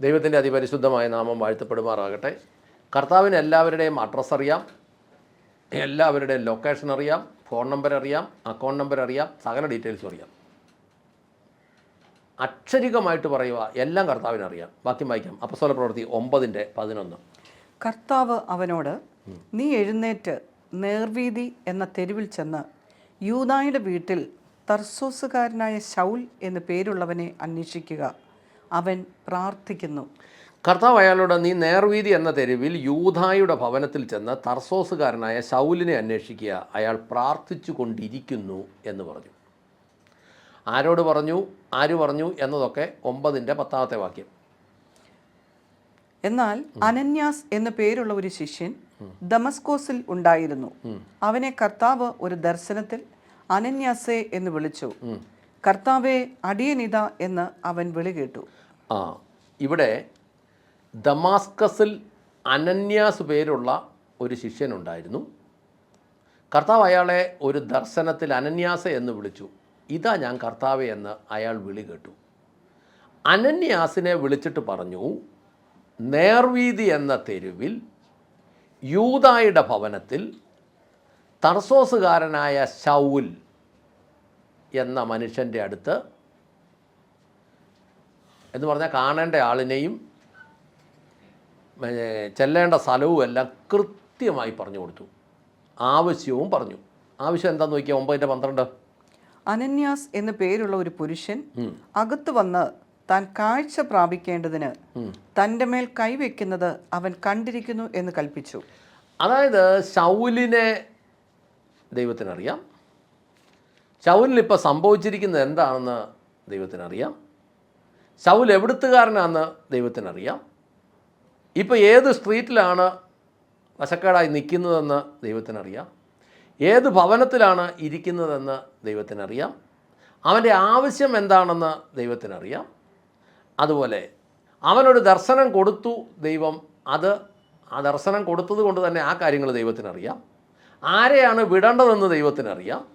ദൈവത്തിന്റെ അതിപരിശുദ്ധമായ നാമം വാഴ്ത്തപ്പെടുമാറാകട്ടെ. കർത്താവിന് എല്ലാവരുടെയും അഡ്രസ്സ് അറിയാം. എല്ലാവരുടെയും ലൊക്കേഷൻ അറിയാം. ഫോൺ നമ്പർ അറിയാം. അക്കൗണ്ട് നമ്പർ അറിയാം. സകല ഡീറ്റെയിൽസും അറിയാം. അക്ഷരികമായിട്ട് പറയുക എല്ലാം കർത്താവിന് അറിയാം. ബാക്കി വായിക്കാം. അപ്പസ്വല പ്രവൃത്തി ഒമ്പതിന്റെ പതിനൊന്ന്. കർത്താവ് അവനോട് നീ എഴുന്നേറ്റ് നേർവീതി എന്ന തെരുവിൽ ചെന്ന് യൂതായുടെ വീട്ടിൽ തർസോസുകാരനായ ശൗൽ എന്നു പേരുള്ളവനെ അന്വേഷിക്കുക. അവൻ പ്രാർത്ഥിക്കുന്നു. കർത്താവ് അയാളോട് നീ നേർവീതി എന്ന തെരുവിൽ യൂധായുടെ ഭവനത്തിൽ ചെന്ന് തർസോസുകാരനായ ശൗലിനെ അന്വേഷിക്കുക. അയാൾ പ്രാർത്ഥിച്ചു കൊണ്ടിരിക്കുന്നു എന്ന് പറഞ്ഞു. ആരോട് പറഞ്ഞു? ആര് പറഞ്ഞു? എന്നതൊക്കെ ഒമ്പതിന്റെ പത്താമത്തെ വാക്യം. എന്നാൽ അനന്യാസ് എന്ന പേരുള്ള ഒരു ശിഷ്യൻ ദമസ്കോസിൽ ഉണ്ടായിരുന്നു. അവനെ കർത്താവ് ഒരു ദർശനത്തിൽ അനന്യാസെ എന്ന് വിളിച്ചു. കർത്താവെ അടിയനിത എന്ന് അവൻ വിളി കേട്ടു. ആ ഇവിടെ ദമാസ്കസിൽ അനന്യാസ് പേരുള്ള ഒരു ശിഷ്യനുണ്ടായിരുന്നു. കർത്താവ് അയാളെ ഒരു ദർശനത്തിൽ അനന്യാസ എന്ന് വിളിച്ചു. ഇതാ ഞാൻ കർത്താവെ എന്ന് അയാൾ വിളി കേട്ടു. അനന്യാസിനെ വിളിച്ചിട്ട് പറഞ്ഞു നേർവീതി എന്ന തെരുവിൽ യൂതായുടെ ഭവനത്തിൽ തർസോസുകാരനായ ശൗൽ എന്ന മനുഷ്യന്റെ അടുത്ത് എന്ന് പറഞ്ഞാൽ കാണേണ്ട ആളിനെയും ചെല്ലേണ്ട സ്ഥലവും എല്ലാം കൃത്യമായി പറഞ്ഞു കൊടുത്തു. ആവശ്യവും പറഞ്ഞു. ആവശ്യം എന്താന്ന് നോക്കിയാൽ ഒമ്പതിന്റെ പന്ത്രണ്ട്? അനന്യാസ് എന്ന പേരുള്ള ഒരു പുരുഷൻ അകത്ത് വന്ന് താൻ കാഴ്ച പ്രാപിക്കേണ്ടതിന് തന്റെ മേൽ കൈവയ്ക്കുന്നത് അവൻ കണ്ടിരിക്കുന്നു എന്ന് കൽപ്പിച്ചു. അതായത് ശൗലിനെ ദൈവത്തിനറിയാം. ശൗലിനിപ്പോൾ സംഭവിച്ചിരിക്കുന്നത് എന്താണെന്ന് ദൈവത്തിനറിയാം. ശൗൽ എവിടുത്തുകാരനാണെന്ന് ദൈവത്തിനറിയാം. ഇപ്പോൾ ഏത് സ്ട്രീറ്റിലാണ് വശക്കേടായി നിൽക്കുന്നതെന്ന് ദൈവത്തിനറിയാം. ഏത് ഭവനത്തിലാണ് ഇരിക്കുന്നതെന്ന് ദൈവത്തിനറിയാം. അവന്റെ ആവശ്യം എന്താണെന്ന് ദൈവത്തിനറിയാം. അതുപോലെ അവനൊരു ദർശനം കൊടുത്തു ദൈവം അത് ആ ദർശനം കൊടുത്തത് കൊണ്ട് തന്നെ ആ കാര്യങ്ങൾ ദൈവത്തിനറിയാം. ആരെയാണ് വിടേണ്ടതെന്ന് ദൈവത്തിനറിയാം.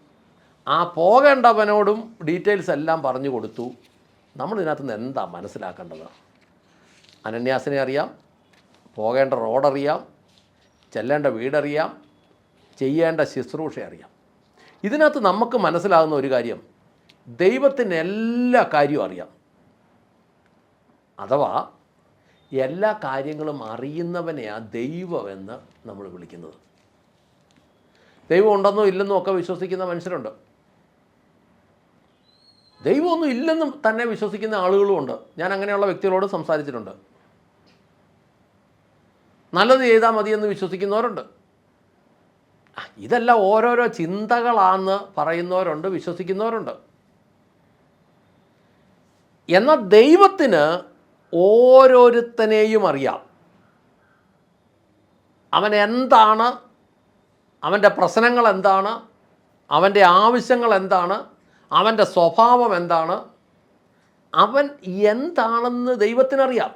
ആ പോകേണ്ടവനോടും ഡീറ്റെയിൽസ് എല്ലാം പറഞ്ഞു കൊടുത്തു. നമ്മൾ ഇതിനകത്ത് നിന്ന് എന്താ മനസ്സിലാക്കേണ്ടത്? അനന്യാസിനെ അറിയാം പോകേണ്ട റോഡറിയാം ചെല്ലേണ്ട വീടറിയാം ചെയ്യേണ്ട ശുശ്രൂഷ അറിയാം. ഇതിനകത്ത് നമുക്ക് മനസ്സിലാകുന്ന ഒരു കാര്യം ദൈവത്തിന് എല്ലാ കാര്യവും അറിയാം. അഥവാ എല്ലാ കാര്യങ്ങളും അറിയുന്നവനെയാണ് ദൈവമെന്ന് നമ്മൾ വിളിക്കുന്നത്. ദൈവം ഉണ്ടെന്നോ ഇല്ലെന്നോ ഒക്കെ വിശ്വസിക്കുന്ന മനുഷ്യരുണ്ട്. ദൈവമൊന്നും ഇല്ലെന്നും തന്നെ വിശ്വസിക്കുന്ന ആളുകളുമുണ്ട് ഞാൻ അങ്ങനെയുള്ള വ്യക്തികളോട് സംസാരിച്ചിട്ടുണ്ട്. നല്ലത് ചെയ്താൽ മതിയെന്ന് വിശ്വസിക്കുന്നവരുണ്ട്. ഇതെല്ലാം ഓരോരോ ചിന്തകളാണെന്ന് പറയുന്നവരുണ്ട് വിശ്വസിക്കുന്നവരുണ്ട്. എന്നാൽ ദൈവത്തിന് ഓരോരുത്തനെയും അറിയാം. അവൻ എന്താണ്? അവന്റെ പ്രശ്നങ്ങൾ എന്താണ്? അവന്റെ ആവശ്യങ്ങൾ എന്താണ്? അവന്റെ സ്വഭാവം എന്താണ്? അവൻ എന്താണെന്ന് ദൈവത്തിനറിയാം.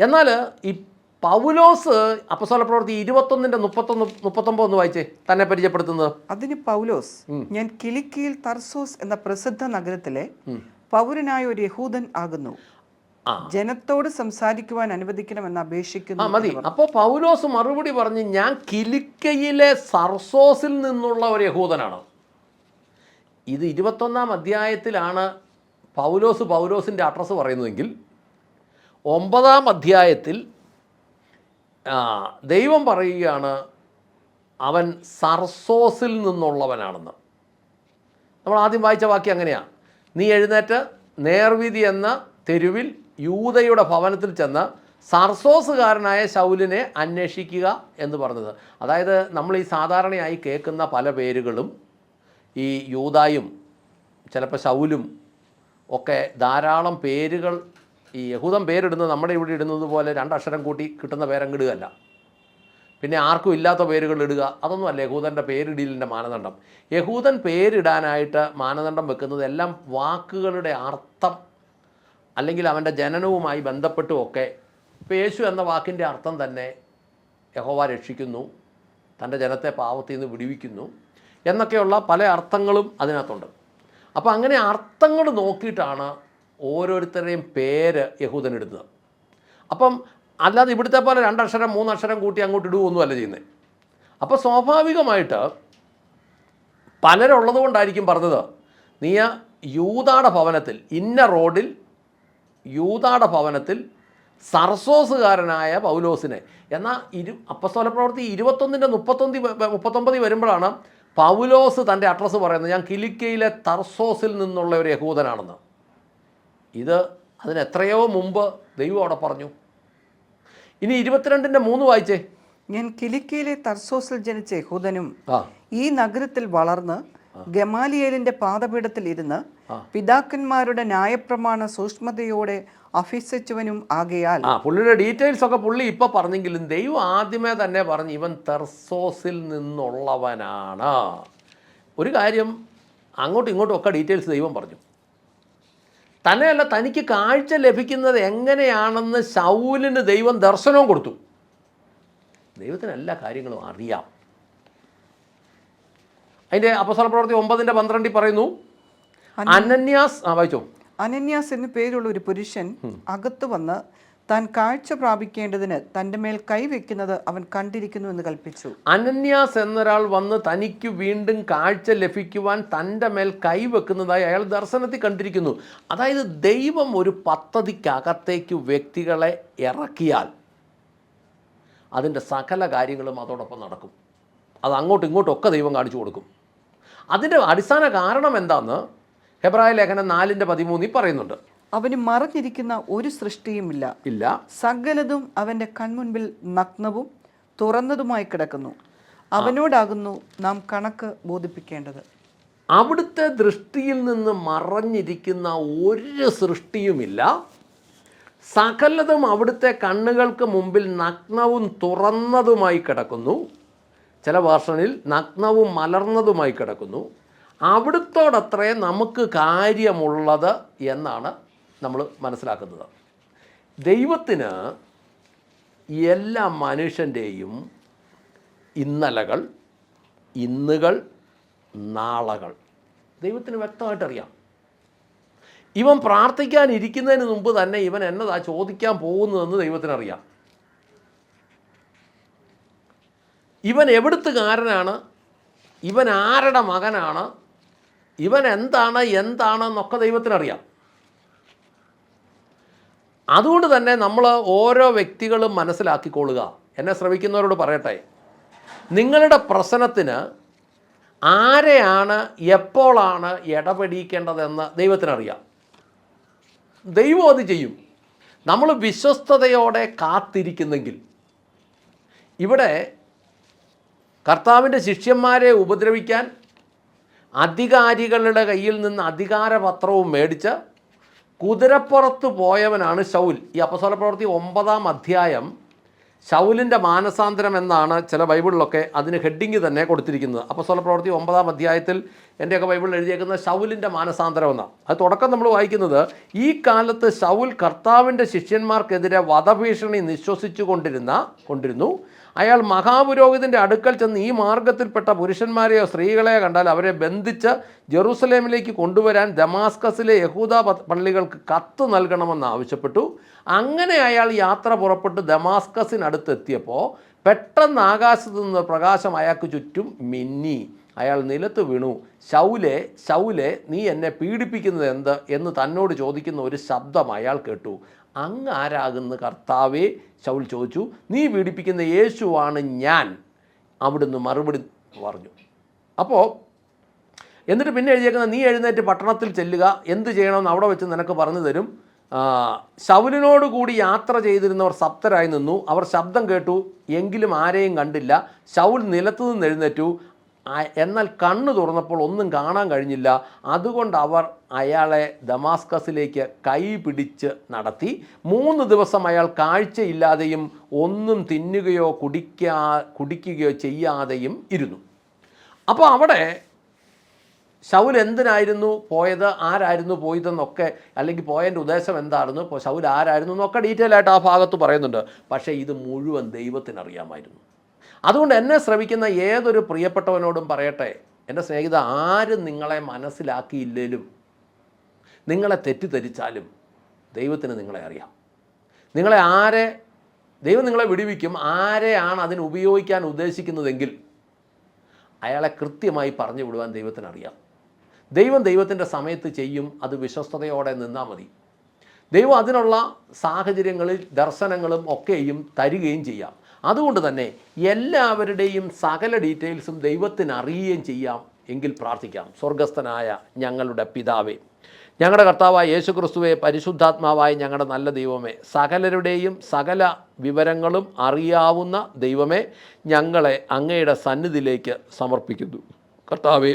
എന്നാൽ ഈ പൗലോസ് അപ്പസോല പ്രവർത്തി ഇരുപത്തൊന്നിന്റെ മുപ്പത്തൊന്ന് മുപ്പത്തൊമ്പത് ഒന്ന് വായിച്ചേ തന്നെ പരിചയപ്പെടുത്തുന്നത്. അതിന് പൗലോസ് ഞാൻ കിലിക്കിയിൽ തർസോസ് എന്ന പ്രസിദ്ധ നഗരത്തിലെ പൗരനായ ഒരു യഹൂദൻ ആകുന്നു. ജനത്തോട് സംസാരിക്കുവാൻ അനുവദിക്കണമെന്ന് അപേക്ഷിക്കുന്നു മതി. അപ്പോൾ പൗലോസ് മറുപടി പറഞ്ഞ് ഞാൻ കിലിക്കയിലെ സർസോസിൽ നിന്നുള്ള ഒരു യഹൂദനാണ്. ഇത് ഇരുപത്തൊന്നാം അധ്യായത്തിലാണ് പൗലോസ് പൗലോസിന്റെ അഡ്രസ്സ് പറയുന്നതെങ്കിൽ ഒമ്പതാം അധ്യായത്തിൽ ദൈവം പറയുകയാണ് അവൻ സർസോസിൽ നിന്നുള്ളവനാണെന്ന്. നമ്മൾ ആദ്യം വായിച്ച വാക്യം അങ്ങനെയാണ് നീ എഴുന്നേറ്റ് നേർവിധി എന്ന തെരുവിൽ യൂതയുടെ ഭവനത്തിൽ ചെന്ന് സർസോസുകാരനായ ശൗലിനെ അന്വേഷിക്കുക എന്ന് പറഞ്ഞത്. അതായത് നമ്മൾ ഈ സാധാരണയായി കേൾക്കുന്ന പല പേരുകളും ഈ യൂതായും ചിലപ്പോൾ ശൗലും ഒക്കെ ധാരാളം പേരുകൾ ഈ യഹൂദം പേരിടുന്നത് നമ്മുടെ ഇവിടെ ഇടുന്നത് പോലെ രണ്ടക്ഷരം കൂട്ടി കിട്ടുന്ന പേരങ്ങിടുകയല്ല. പിന്നെ ആർക്കും ഇല്ലാത്ത പേരുകൾ ഇടുക അതൊന്നും അല്ല യഹൂദന്റെ പേരിടലിന്റെ മാനദണ്ഡം. യഹൂദൻ പേരിടാനായിട്ട് മാനദണ്ഡം വെക്കുന്നത് എല്ലാം വാക്കുകളുടെ അർത്ഥം അല്ലെങ്കിൽ അവന്റെ ജനനവുമായി ബന്ധപ്പെട്ടുമൊക്കെ ഇപ്പോൾ യേശു എന്ന വാക്കിന്റെ അർത്ഥം തന്നെ യഹോവ രക്ഷിക്കുന്നു തന്റെ ജനത്തെ പാവത്തിൽ നിന്ന് വിടുവിക്കുന്നു. എന്നൊക്കെയുള്ള പല അർത്ഥങ്ങളും അതിനകത്തുണ്ട്. അപ്പോൾ അങ്ങനെ അർത്ഥങ്ങൾ നോക്കിയിട്ടാണ് ഓരോരുത്തരുടെയും പേര് യഹൂദൻ ഇടുന്നത്. അപ്പം അല്ലാതെ ഇവിടുത്തെ പോലെ രണ്ടക്ഷരം മൂന്നക്ഷരം കൂട്ടി അങ്ങോട്ട് ഇടുകയൊന്നുമല്ല ചെയ്യുന്നത് അപ്പോൾ സ്വാഭാവികമായിട്ട് പലരുള്ളത് കൊണ്ടായിരിക്കും പറഞ്ഞത് നീ യൂതാട ഭവനത്തിൽ ഇന്ന റോഡിൽ യൂതാട ഭവനത്തിൽ സർസോസുകാരനായ പൗലോസിനെ. എന്നാൽ ഇരു അപ്പസ്തോല പ്രവൃത്തി ഇരുപത്തൊന്നിന്റെ മുപ്പത്തൊന്നി മുപ്പത്തൊമ്പതിൽ വരുമ്പോഴാണ് പൗലോസ് തന്റെ അഡ്രസ്സ് പറയുന്നത് ഞാൻ കിലിക്കയിലെ തർസോസിൽ നിന്നുള്ള ഒരു യഹൂദനാണെന്ന്. ഇത് അതിന് എത്രയോ മുമ്പ് ദൈവം അവിടെ പറഞ്ഞു. ഇനി ഇരുപത്തിരണ്ടിന്റെ മൂന്ന് വായിച്ചേ. ഞാൻ കിലിക്കയിലെ തർസോസിൽ ജനിച്ച യഹൂദനും ഈ നഗരത്തിൽ വളർന്ന് ഗമാലിയേലിന്റെ പാദപീഠത്തിൽ ഇരുന്ന് പിതാക്കന്മാരുടെ ന്യായപ്രമാണ സൂക്ഷ്മതയോടെ അഭ്യസിച്ചവനും ആകയാൽ ആ പുള്ളിയുടെ ഡീറ്റെയിൽസ് ഒക്കെ പുള്ളി ഇപ്പൊ പറഞ്ഞെങ്കിലും ദൈവം ആദ്യമേ തന്നെ പറഞ്ഞു ഇവൻ തെർസോസിൽ നിന്നുള്ളവനാണ്. ഒരു കാര്യം അങ്ങോട്ടും ഇങ്ങോട്ടും ഒക്കെ ഡീറ്റെയിൽസ് ദൈവം പറഞ്ഞു. തന്നെയല്ല തനിക്ക് കാഴ്ച ലഭിക്കുന്നത് എങ്ങനെയാണെന്ന് ശൗലിന് ദൈവം ദർശനവും കൊടുത്തു. ദൈവത്തിന് എല്ലാ കാര്യങ്ങളും അറിയാം. അതിന്റെ അപസര പ്രവർത്തി ഒമ്പതിന്റെ പന്ത്രണ്ടിൽ പറയുന്നു അനന്യാസ് ആ വായിച്ചോ. അനന്യാസ് എന്ന പേരുള്ള ഒരു പുരുഷൻ അകത്തു വന്ന് താൻ കാഴ്ച പ്രാപിക്കേണ്ടതിന് തന്റെ മേൽ കൈവെക്കുന്നത് അവൻ കണ്ടിരിക്കുന്നു എന്ന് കൽപ്പിച്ചു. അനന്യാസ് എന്നൊരാൾ വന്ന് തനിക്ക് വീണ്ടും കാഴ്ച ലഭിക്കുവാൻ തന്റെ മേൽ കൈവെക്കുന്നതായി അയാൾ ദർശനത്തിൽ കണ്ടിരിക്കുന്നു. അതായത് ദൈവം ഒരു പദ്ധതിക്കകത്തേക്ക് വ്യക്തികളെ ഇറക്കിയാൽ അതിന്റെ സകല കാര്യങ്ങളും അതോടൊപ്പം നടക്കും. അത് അങ്ങോട്ടും ഇങ്ങോട്ടും ഒക്കെ ദൈവം കാണിച്ചു കൊടുക്കും. അതിന്റെ അടിസ്ഥാന കാരണം എന്താന്ന് ഹെബ്രായ ലേഖനം നാലിന്റെ പതിമൂന്നിൽ പറയുന്നുണ്ട്. അവന് മറഞ്ഞിരിക്കുന്ന ഒരു സൃഷ്ടിയുമില്ല ഇല്ല. സകലതും അവന്റെ കൺമുൻപിൽ നഗ്നവും തുറന്നതുമായി കിടക്കുന്നു. അവനോടാകുന്നു നാം കണക്ക് ബോധിപ്പിക്കേണ്ടത്. അവിടുത്തെ ദൃഷ്ടിയിൽ നിന്ന് മറഞ്ഞിരിക്കുന്ന ഒരു സൃഷ്ടിയുമില്ല സകലതും അവിടുത്തെ കണ്ണുകൾക്ക് മുമ്പിൽ നഗ്നവും തുറന്നതുമായി കിടക്കുന്നു. ചില ഭാഷണിൽ നഗ്നവും മലർന്നതുമായി കിടക്കുന്നു. അവിടുത്തോടത്രേ നമുക്ക് കാര്യമുള്ളത് എന്നാണ് നമ്മൾ മനസ്സിലാക്കുന്നത്. ദൈവത്തിന് എല്ലാ മനുഷ്യന്റെയും ഇന്നലകൾ ഇന്നുകൾ നാളകൾ ദൈവത്തിന് വ്യക്തമായിട്ടറിയാം. ഇവൻ പ്രാർത്ഥിക്കാനിരിക്കുന്നതിന് മുമ്പ് തന്നെ ഇവൻ എന്നതാ ചോദിക്കാൻ പോകുന്നതെന്ന് ദൈവത്തിനറിയാം. ഇവൻ എവിടുത്തുകാരനാണ്? ഇവൻ ആരുടെ മകനാണ്? ഇവൻ എന്താണ് എന്താണ് എന്നൊക്കെ ദൈവത്തിനറിയാം. അതുകൊണ്ട് തന്നെ നമ്മൾ ഓരോ വ്യക്തികളും മനസ്സിലാക്കിക്കൊള്ളുക. എന്നെ ശ്രമിക്കുന്നവരോട് പറയട്ടെ. നിങ്ങളുടെ പ്രശ്നത്തിന് ആരെയാണ് എപ്പോഴാണ് ഇടപെടിക്കേണ്ടതെന്ന് ദൈവത്തിനറിയാം. ദൈവം അത് ചെയ്യും. നമ്മൾ വിശ്വസ്തയോടെ കാത്തിരിക്കുന്നെങ്കിൽ. ഇവിടെ കർത്താവിന്റെ ശിഷ്യന്മാരെ ഉപദ്രവിക്കാൻ അധികാരികളുടെ കയ്യിൽ നിന്ന് അധികാരപത്രവും മേടിച്ച് കുതിരപ്പുറത്ത് പോയവനാണ് ശൗൽ. ഈ അപ്പസ്വല പ്രവൃത്തി ഒമ്പതാം അധ്യായം ശൗലിന്റെ മാനസാന്തരം എന്നാണ് ചില ബൈബിളിലൊക്കെ അതിന് ഹെഡിങ് തന്നെ കൊടുത്തിരിക്കുന്നത്. അപ്പസ്വല പ്രവൃത്തി ഒമ്പതാം അധ്യായത്തിൽ എന്റെയൊക്കെ ബൈബിളിൽ എഴുതിയേക്കുന്നത് ശൗലിന്റെ മാനസാന്തരം എന്നാണ്. അത് തുടക്കം നമ്മൾ വായിക്കുന്നത് ഈ കാലത്ത് ശൗൽ കർത്താവിന്റെ ശിഷ്യന്മാർക്കെതിരെ വധഭീഷണി നിശ്വസിച്ചു കൊണ്ടിരുന്ന കൊണ്ടിരുന്നു. അയാൾ മഹാപുരോഹിതന്റെ അടുക്കൽ ചെന്ന് ഈ മാർഗത്തിൽപ്പെട്ട പുരുഷന്മാരെയോ സ്ത്രീകളെയോ കണ്ടാൽ അവരെ ബന്ധിച്ച് ജെറൂസലേമിലേക്ക് കൊണ്ടുവരാൻ ദമാസ്കസിലെ യഹൂദ പള്ളികൾക്ക് കത്ത് നൽകണമെന്ന് ആവശ്യപ്പെട്ടു. അങ്ങനെ അയാൾ യാത്ര പുറപ്പെട്ട് ദമാസ്കസിനടുത്തെത്തിയപ്പോൾ പെട്ടെന്ന് ആകാശത്തു നിന്ന് പ്രകാശം അയാൾക്ക് ചുറ്റും മിന്നി. അയാൾ നിലത്ത് വീണു. ശൗലെ ശൗലെ നീ എന്നെ പീഡിപ്പിക്കുന്നത് എന്ത്? എന്ന് തന്നോട് ചോദിക്കുന്ന ഒരു ശബ്ദം അയാൾ കേട്ടു. അങ്ങ് ആരാകുന്ന കർത്താവേ ശൗൽ ചോദിച്ചു നീ പീഡിപ്പിക്കുന്ന യേശുവാണ് ഞാൻ. അവിടുന്ന് മറുപടി പറഞ്ഞു. അപ്പോൾ എന്നിട്ട് പിന്നെ എഴുതിയേക്കുന്ന നീ എഴുന്നേറ്റ് പട്ടണത്തിൽ ചെല്ലുക എന്ത് ചെയ്യണമെന്ന് അവിടെ വെച്ച് നിനക്ക് പറഞ്ഞു തരും. ശൗലിനോട് കൂടി യാത്ര ചെയ്തിരുന്നവർ സപ്തരായി നിന്നു. അവർ ശബ്ദം കേട്ടു എങ്കിലും ആരെയും കണ്ടില്ല. ശൗൽ നിലത്തു നിന്ന് എഴുന്നേറ്റു. എന്നാൽ കണ്ണ് തുറന്നപ്പോൾ ഒന്നും കാണാൻ കഴിഞ്ഞില്ല. അതുകൊണ്ട് അവർ അയാളെ ദമാസ്കസിലേക്ക് കൈ പിടിച്ച് നടത്തി. മൂന്ന് ദിവസം അയാൾ കാഴ്ചയില്ലാതെയും ഒന്നും തിന്നുകയോ കുടിക്കാ കുടിക്കുകയോ ചെയ്യാതെയും ഇരുന്നു. അപ്പോൾ അവിടെ ശൗൽ എന്തിനായിരുന്നു പോയത്? ആരായിരുന്നു പോയതെന്നൊക്കെ അല്ലെങ്കിൽ പോയതിന്റെ ഉദ്ദേശം എന്തായിരുന്നു? ഇപ്പോൾ ശൗൽ ആരായിരുന്നു എന്നൊക്കെ ഡീറ്റെയിൽ ആയിട്ട് ആ ഭാഗത്ത് പറയുന്നുണ്ട്. പക്ഷേ ഇത് മുഴുവൻ ദൈവത്തിന് അറിയാമായിരുന്നു അതുകൊണ്ട് എന്നെ ശ്രമിക്കുന്ന ഏതൊരു പ്രിയപ്പെട്ടവനോടും പറയട്ടെ എന്റെ സ്നേഹിത ആരും നിങ്ങളെ മനസ്സിലാക്കിയില്ലേലും നിങ്ങളെ തെറ്റിദ്ധരിച്ചാലും ദൈവത്തിന് നിങ്ങളെ അറിയാം. നിങ്ങളെ ആരെ ദൈവം നിങ്ങളെ വിടിവിക്കും ആരെയാണ് അതിന് ഉപയോഗിക്കാൻ ഉദ്ദേശിക്കുന്നതെങ്കിൽ അയാളെ കൃത്യമായി പറഞ്ഞു വിടുവാൻ ദൈവത്തിന് അറിയാം. ദൈവം ദൈവത്തിന്റെ സമയത്ത് ചെയ്യും അത് വിശ്വസ്തയോടെ നിന്നാൽ മതി. ദൈവം അതിനുള്ള സാഹചര്യങ്ങളിൽ ദർശനങ്ങളും ഒക്കെയും തരികയും ചെയ്യാം. അതുകൊണ്ട് തന്നെ എല്ലാവരുടെയും സകല ഡീറ്റെയിൽസും ദൈവത്തിന് അറിയുകയും ചെയ്യാം എങ്കിൽ പ്രാർത്ഥിക്കാം. സ്വർഗസ്ഥനായ ഞങ്ങളുടെ പിതാവേ ഞങ്ങളുടെ കർത്താവായ യേശു ക്രിസ്തുവെ പരിശുദ്ധാത്മാവായ ഞങ്ങളുടെ നല്ല ദൈവമേ സകലരുടെയും സകല വിവരങ്ങളും അറിയാവുന്ന ദൈവമേ ഞങ്ങളെ അങ്ങയുടെ സന്നിധിയിലേക്ക് സമർപ്പിക്കുന്നു. കർത്താവേ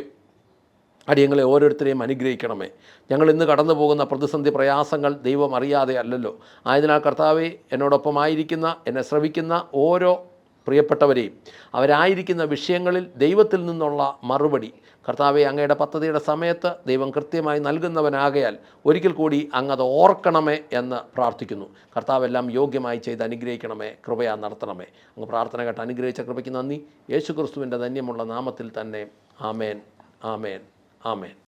അടിയങ്ങളെ ഓരോരുത്തരെയും അനുഗ്രഹിക്കണമേ. ഞങ്ങൾ ഇന്ന് കടന്നു പോകുന്ന പ്രതിസന്ധി പ്രയാസങ്ങൾ ദൈവം അറിയാതെ അല്ലല്ലോ. ആയതിനാൽ കർത്താവെ എന്നോടൊപ്പമായിരിക്കുന്ന എന്നെ ശ്രവിക്കുന്ന ഓരോ പ്രിയപ്പെട്ടവരെയും അവരായിരിക്കുന്ന വിഷയങ്ങളിൽ ദൈവത്തിൽ നിന്നുള്ള മറുപടി. കർത്താവെ അങ്ങയുടെ പദ്ധതിയുടെ സമയത്ത് ദൈവം കൃത്യമായി നൽകുന്നവനാകയാൽ ഒരിക്കൽ കൂടി അങ്ങത് ഓർക്കണമേ എന്ന് പ്രാർത്ഥിക്കുന്നു. കർത്താവെല്ലാം യോഗ്യമായി ചെയ്ത് അനുഗ്രഹിക്കണമേ കൃപയാ നടത്തണമേ. അങ്ങ് പ്രാർത്ഥന കേട്ട് അനുഗ്രഹിച്ച കൃപയ്ക്ക് നന്ദി. യേശു ക്രിസ്തുവിന്റെ ധന്യമുള്ള നാമത്തിൽ തന്നെ ആമേൻ. ആമേൻ. ആമേൻ